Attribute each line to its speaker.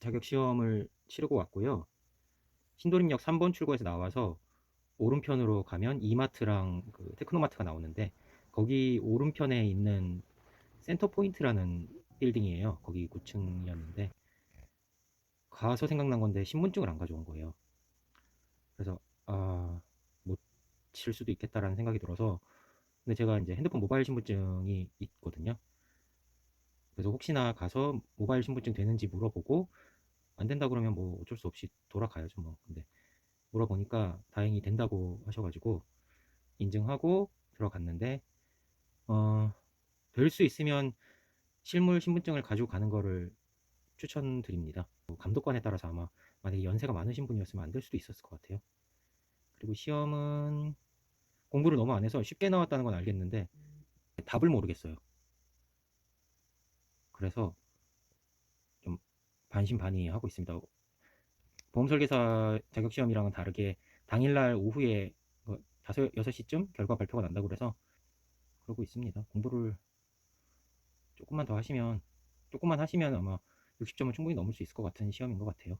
Speaker 1: 자격 시험을 치르고 왔고요. 신도림역 3번 출구에서 나와서 오른편으로 가면 이마트랑 그 테크노마트가 나오는데 거기 오른편에 있는 센터 포인트라는 빌딩이에요. 거기 9층이었는데 가서 생각난 건데 신분증을 안 가져온 거예요. 그래서 아, 못 칠 수도 있겠다라는 생각이 들어서 근데 제가 이제 핸드폰 모바일 신분증이 있거든요. 그래서 혹시나 가서 모바일 신분증 되는지 물어보고 안 된다 그러면 뭐 어쩔 수 없이 돌아가야죠 뭐. 근데 물어보니까 다행히 된다고 하셔가지고 인증하고 들어갔는데 어, 될 수 있으면 실물 신분증을 가지고 가는 거를 추천드립니다. 뭐 감독관에 따라서 아마 만약에 연세가 많으신 분이었으면 안 될 수도 있었을 것 같아요. 그리고 시험은 공부를 너무 안 해서 쉽게 나왔다는 건 알겠는데 답을 모르겠어요. 그래서 좀 반신반의하고 있습니다. 보험 설계사 자격 시험이랑은 다르게 당일날 오후에 뭐 다섯 여섯 시쯤 결과 발표가 난다고 그래서 그러고 있습니다. 공부를 조금만 더 하시면 조금만 하시면 아마 60점은 충분히 넘을 수 있을 것 같은 시험인 것 같아요.